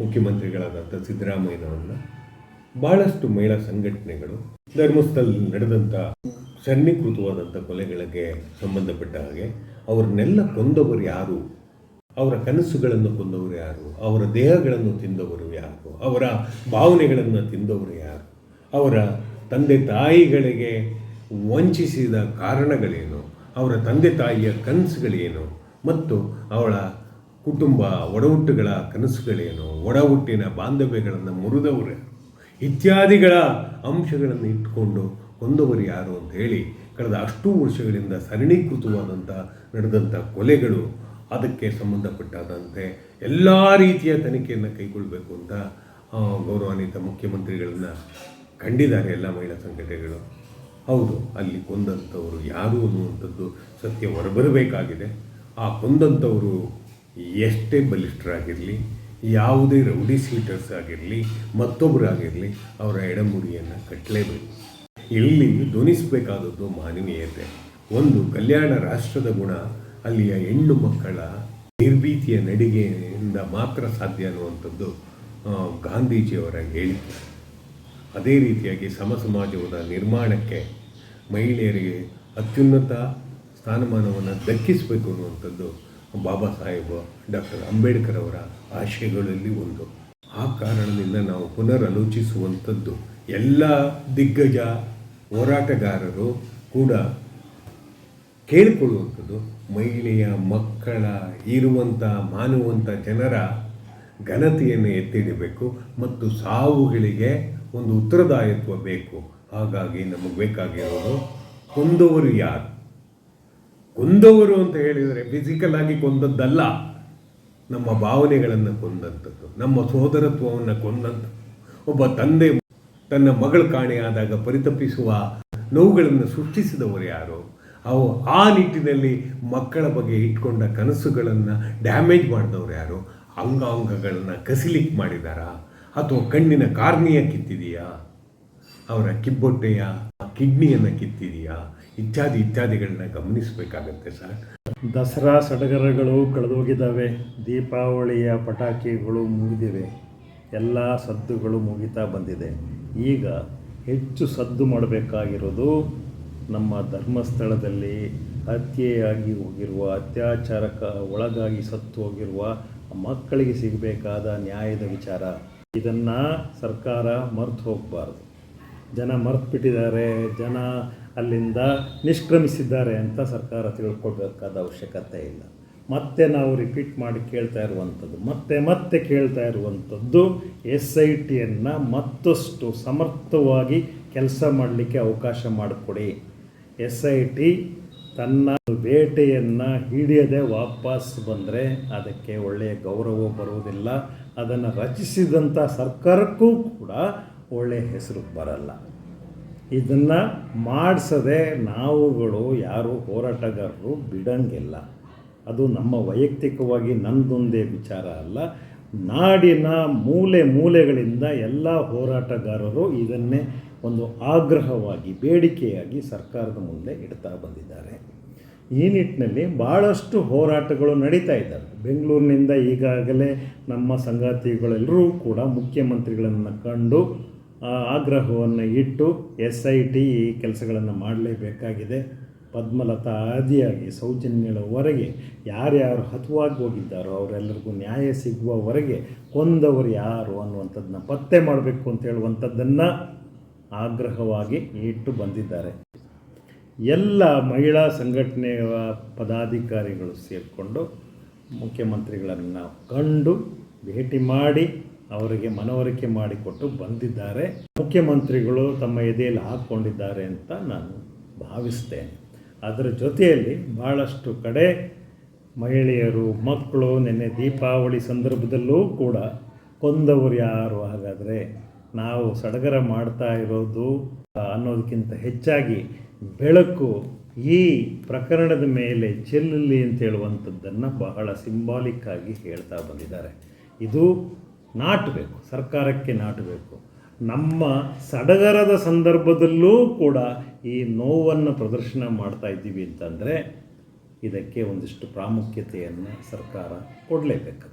ಮುಖ್ಯಮಂತ್ರಿಗಳಾದಂಥ ಸಿದ್ದರಾಮಯ್ಯನವರನ್ನ ಬಹಳಷ್ಟು ಮಹಿಳಾ ಸಂಘಟನೆಗಳು, ಧರ್ಮಸ್ಥಳದಲ್ಲಿ ನಡೆದಂಥ ಸನ್ನಿಕೃತವಾದಂಥ ಕೊಲೆಗಳಿಗೆ ಸಂಬಂಧಪಟ್ಟ ಹಾಗೆ ಅವ್ರನ್ನೆಲ್ಲ ಕೊಂದವರು ಯಾರು? ಅವರ ಕನಸುಗಳನ್ನು ಕೊಂದವರು ಯಾರು? ಅವರ ದೇಹಗಳನ್ನು ತಿಂದವರು ಯಾರು? ಅವರ ಭಾವನೆಗಳನ್ನು ತಿಂದವರು ಯಾರು? ಅವರ ತಂದೆ ತಾಯಿಗಳಿಗೆ ವಂಚಿಸಿದ ಕಾರಣಗಳೇನು? ಅವರ ತಂದೆ ತಾಯಿಯ ಕನಸುಗಳೇನು? ಮತ್ತು ಅವಳ ಕುಟುಂಬ, ಒಡಹುಟ್ಟುಗಳ ಕನಸುಗಳೇನು? ಒಡಹುಟ್ಟಿನ ಬಾಂಧವ್ಯಗಳನ್ನು ಮುರಿದವರು ಇತ್ಯಾದಿಗಳ ಅಂಶಗಳನ್ನು ಇಟ್ಟುಕೊಂಡು ಕೊಂದವರು ಯಾರು ಅಂತ ಹೇಳಿ ಕಳೆದ ಅಷ್ಟು ವರ್ಷಗಳಿಂದ ಸರಣೀಕೃತವಾದಂಥ ನಡೆದಂಥ ಕೊಲೆಗಳು ಅದಕ್ಕೆ ಸಂಬಂಧಪಟ್ಟಾದಂತೆ ಎಲ್ಲ ರೀತಿಯ ತನಿಖೆಯನ್ನು ಕೈಗೊಳ್ಳಬೇಕು ಅಂತ ಗೌರವಾನ್ವಿತ ಮುಖ್ಯಮಂತ್ರಿಗಳನ್ನ ಕಂಡಿದ್ದಾರೆ ಎಲ್ಲ ಮಹಿಳಾ ಸಂಘಟನೆಗಳು. ಹೌದು, ಅಲ್ಲಿ ಕೊಂದಂಥವರು ಯಾರು ಅನ್ನುವಂಥದ್ದು ಸತ್ಯ ಹೊರಬರಬೇಕಾಗಿದೆ. ಆ ಕೊಂದಂಥವರು ಎಷ್ಟೇ ಬಲಿಷ್ಠರಾಗಿರಲಿ, ಯಾವುದೇ ರೌಡಿ ಸೀಟರ್ಸ್ ಆಗಿರಲಿ ಮತ್ತೊಬ್ಬರಾಗಿರಲಿ ಅವರ ಎಡಮುಡಿಯನ್ನು ಕಟ್ಟಲೇಬೇಕು ಇಲ್ಲಿ ಧ್ವನಿಸಬೇಕಾದದ್ದು ಮಾನವೀಯತೆ. ಒಂದು ಕಲ್ಯಾಣ ರಾಷ್ಟ್ರದ ಗುಣ, ಅಲ್ಲಿಯ ಹೆಣ್ಣು ಮಕ್ಕಳ ನಿರ್ಭೀತಿಯ ನಡಿಗೆಯಿಂದ ಮಾತ್ರ ಸಾಧ್ಯ ಅನ್ನುವಂಥದ್ದು ಗಾಂಧೀಜಿಯವರ ಹೇಳಿಕೆ. ಅದೇ ರೀತಿಯಾಗಿ ಸಮ ಸಮಾಜದ ನಿರ್ಮಾಣಕ್ಕೆ ಮಹಿಳೆಯರಿಗೆ ಅತ್ಯುನ್ನತ ಸ್ಥಾನಮಾನವನ್ನು ದಕ್ಕಿಸಬೇಕು ಅನ್ನುವಂಥದ್ದು ಬಾಬಾ ಸಾಹೇಬ್, ಡಾಕ್ಟರ್ ಅಂಬೇಡ್ಕರ್ ಅವರ ಆಶಯಗಳಲ್ಲಿ ಒಂದು. ಆ ಕಾರಣದಿಂದ ನಾವು ಪುನರಾಲೋಚಿಸುವಂಥದ್ದು ಎಲ್ಲ ದಿಗ್ಗಜ ಹೋರಾಟಗಾರರು ಕೂಡ ಕೇಳಿಕೊಳ್ಳುವಂಥದ್ದು ಮಹಿಳೆಯ ಮಕ್ಕಳ ಇರುವಂಥ, ಮಾನುವಂಥ ಜನರ ಘನತೆಯನ್ನು ಎತ್ತಿಡಬೇಕು ಮತ್ತು ಸಾವುಗಳಿಗೆ ಒಂದು ಉತ್ತರದಾಯಿತ್ವ ಬೇಕು. ಹಾಗಾಗಿ ನಮಗೆ ಬೇಕಾಗಿರೋದು, ಕೊಂದವರು ಯಾರು? ಕೊಂದವರು ಅಂತ ಹೇಳಿದರೆ ಫಿಸಿಕಲ್ ಆಗಿ ಕೊಂದದ್ದಲ್ಲ, ನಮ್ಮ ಭಾವನೆಗಳನ್ನು ಕೊಂದಂಥದ್ದು, ನಮ್ಮ ಸೋದರತ್ವವನ್ನು ಕೊಂದಂಥದ್ದು. ಒಬ್ಬ ತಂದೆ ತನ್ನ ಮಗಳ ಕಾಣೆಯಾದಾಗ ಪರಿತಪಿಸುವ ನೋವುಗಳನ್ನು ಸೃಷ್ಟಿಸಿದವರು ಯಾರು? ಅವು ಆ ನಿಟ್ಟಿನಲ್ಲಿ ಮಕ್ಕಳ ಬಗ್ಗೆ ಇಟ್ಕೊಂಡ ಕನಸುಗಳನ್ನು ಡ್ಯಾಮೇಜ್ ಮಾಡಿದವರು ಯಾರು? ಅಂಗಾಂಗಗಳನ್ನು ಕಸಿಲಿಕ್ ಮಾಡಿದಾರಾ? ಅಥವಾ ಕಣ್ಣಿನ ಕಾರ್ನಿಯ ಕಿತ್ತಿದೆಯಾ? ಅವರ ಕಿಬ್ಬೊಟ್ಟೆಯ ಕಿಡ್ನಿಯನ್ನು ಕಿತ್ತಿದೆಯಾ? ಇತ್ಯಾದಿ ಇತ್ಯಾದಿಗಳನ್ನ ಗಮನಿಸಬೇಕಾಗತ್ತೆ ಸರ್. ದಸರಾ ಸಡಗರಗಳು ಕಳೆದೋಗಿದ್ದಾವೆ. ದೀಪಾವಳಿಯ ಪಟಾಕಿಗಳು ಮುಗಿದಿವೆ. ಎಲ್ಲ ಸದ್ದುಗಳು ಮುಗಿತಾ ಬಂದಿದೆ. ಈಗ ಹೆಚ್ಚು ಸದ್ದು ಮಾಡಬೇಕಾಗಿರೋದು ನಮ್ಮ ಧರ್ಮಸ್ಥಳದಲ್ಲಿ ಹತ್ಯೆಯಾಗಿ ಹೋಗಿರುವ ಅತ್ಯಾಚಾರಕ್ಕೆ ಒಳಗಾಗಿ ಸತ್ತು ಹೋಗಿರುವ ಮಕ್ಕಳಿಗೆ ಸಿಗಬೇಕಾದ ನ್ಯಾಯದ ವಿಚಾರ. ಇದನ್ನು ಸರ್ಕಾರ ಮರೆತು ಹೋಗಬಾರ್ದು. ಜನ ಮರ್ತ್ಬಿಟ್ಟಿದ್ದಾರೆ, ಜನ ಅಲ್ಲಿಂದ ನಿಷ್ಕ್ರಮಿಸಿದ್ದಾರೆ ಅಂತ ಸರ್ಕಾರ ತಿಳ್ಕೊಳ್ಬೇಕಾದ ಅವಶ್ಯಕತೆ ಇಲ್ಲ. ಮತ್ತೆ ನಾವು ರಿಪೀಟ್ ಮಾಡಿ ಕೇಳ್ತಾ ಇರುವಂಥದ್ದು, ಮತ್ತೆ ಮತ್ತೆ ಕೇಳ್ತಾ ಇರುವಂಥದ್ದು ಎಸ್ ಐ ಟಿಯನ್ನು ಮತ್ತಷ್ಟು ಸಮರ್ಥವಾಗಿ ಕೆಲಸ ಮಾಡಲಿಕ್ಕೆ ಅವಕಾಶ ಮಾಡಿಕೊಡಿ. ಎಸ್ ಐ ಟಿ ತನ್ನ ಬೇಟೆಯನ್ನು ಹಿಡಿಯದೆ ವಾಪಸ್ ಬಂದರೆ ಅದಕ್ಕೆ ಒಳ್ಳೆಯ ಗೌರವ ಬರುವುದಿಲ್ಲ. ಅದನ್ನು ರಚಿಸಿದಂಥ ಸರ್ಕಾರಕ್ಕೂ ಕೂಡ ಒಳ್ಳೆಯ ಹೆಸರು ಬರಲ್ಲ. ಇದನ್ನು ಮಾಡಿಸದೆ ನಾವುಗಳು ಯಾರು ಹೋರಾಟಗಾರರು ಬಿಡಂಗಿಲ್ಲ. ಅದು ನಮ್ಮ ವೈಯಕ್ತಿಕವಾಗಿ ನಂದೊಂದೇ ವಿಚಾರ ಅಲ್ಲ. ನಾಡಿನ ಮೂಲೆ ಮೂಲೆಗಳಿಂದ ಎಲ್ಲ ಹೋರಾಟಗಾರರು ಇದನ್ನೇ ಒಂದು ಆಗ್ರಹವಾಗಿ, ಬೇಡಿಕೆಯಾಗಿ ಸರ್ಕಾರದ ಮುಂದೆ ಇಡ್ತಾ ಬಂದಿದ್ದಾರೆ. ಈ ನಿಟ್ಟಿನಲ್ಲಿ ಭಾಳಷ್ಟು ಹೋರಾಟಗಳು ನಡೀತಾ ಇದ್ದಾವೆ. ಬೆಂಗಳೂರಿನಿಂದ ಈಗಾಗಲೇ ನಮ್ಮ ಸಂಗಾತಿಗಳೆಲ್ಲರೂ ಕೂಡ ಮುಖ್ಯಮಂತ್ರಿಗಳನ್ನು ಕಂಡು ಆಗ್ರಹವನ್ನು ಇಟ್ಟು ಎಸ್ ಐ ಟಿ ಈ ಕೆಲಸಗಳನ್ನು ಮಾಡಲೇಬೇಕಾಗಿದೆ. ಪದ್ಮಲತಾ ಆದಿಯಾಗಿ ಸೌಜನ್ಯಗಳವರೆಗೆ ಯಾರ್ಯಾರು ಹತವಾಗಿ ಹೋಗಿದ್ದಾರೋ ಅವರೆಲ್ಲರಿಗೂ ನ್ಯಾಯ ಸಿಗುವವರೆಗೆ ಕೊಂದವರು ಯಾರು ಅನ್ನುವಂಥದ್ದನ್ನ ಪತ್ತೆ ಮಾಡಬೇಕು ಅಂತ ಹೇಳುವಂಥದ್ದನ್ನು ಆಗ್ರಹವಾಗಿ ಇಟ್ಟು ಬಂದಿದ್ದಾರೆ. ಎಲ್ಲ ಮಹಿಳಾ ಸಂಘಟನೆಯ ಪದಾಧಿಕಾರಿಗಳು ಸೇರಿಕೊಂಡು ಮುಖ್ಯಮಂತ್ರಿಗಳನ್ನು ಕಂಡು ಭೇಟಿ ಮಾಡಿ ಅವರಿಗೆ ಮನವರಿಕೆ ಮಾಡಿಕೊಟ್ಟು ಬಂದಿದ್ದಾರೆ. ಮುಖ್ಯಮಂತ್ರಿಗಳು ತಮ್ಮ ಎದೆಯಲ್ಲಿ ಹಾಕ್ಕೊಂಡಿದ್ದಾರೆ ಅಂತ ನಾನು ಭಾವಿಸ್ತೇನೆ. ಅದರ ಜೊತೆಯಲ್ಲಿ ಭಾಳಷ್ಟು ಕಡೆ ಮಹಿಳೆಯರು, ಮಕ್ಕಳು, ನಿನ್ನೆ ದೀಪಾವಳಿ ಸಂದರ್ಭದಲ್ಲೂ ಕೂಡ ಕೊಂದವರು ಯಾರು ಹಾಗಾದರೆ ನಾವು ಸಡಗರ ಮಾಡ್ತಾ ಇರೋದು ಅನ್ನೋದಕ್ಕಿಂತ ಹೆಚ್ಚಾಗಿ ಬೆಳಕು ಈ ಪ್ರಕರಣದ ಮೇಲೆ ಚೆಲ್ಲಲಿ ಅಂತ ಹೇಳುವಂಥದ್ದನ್ನು ಬಹಳ ಸಿಂಬಾಲಿಕ್ಕಾಗಿ ಹೇಳ್ತಾ ಬಂದಿದ್ದಾರೆ. ಇದು ನಾಟಬೇಕು, ಸರ್ಕಾರಕ್ಕೆ ನಾಟಬೇಕು. ನಮ್ಮ ಸಡಗರದ ಸಂದರ್ಭದಲ್ಲೂ ಕೂಡ ಈ ನೋವನ್ನು ಪ್ರದರ್ಶನ ಮಾಡ್ತಾ ಇದ್ದೀವಿ ಅಂತಂದರೆ ಇದಕ್ಕೆ ಒಂದಿಷ್ಟು ಪ್ರಾಮುಖ್ಯತೆಯನ್ನು ಸರ್ಕಾರ ಕೊಡಲೇಬೇಕು.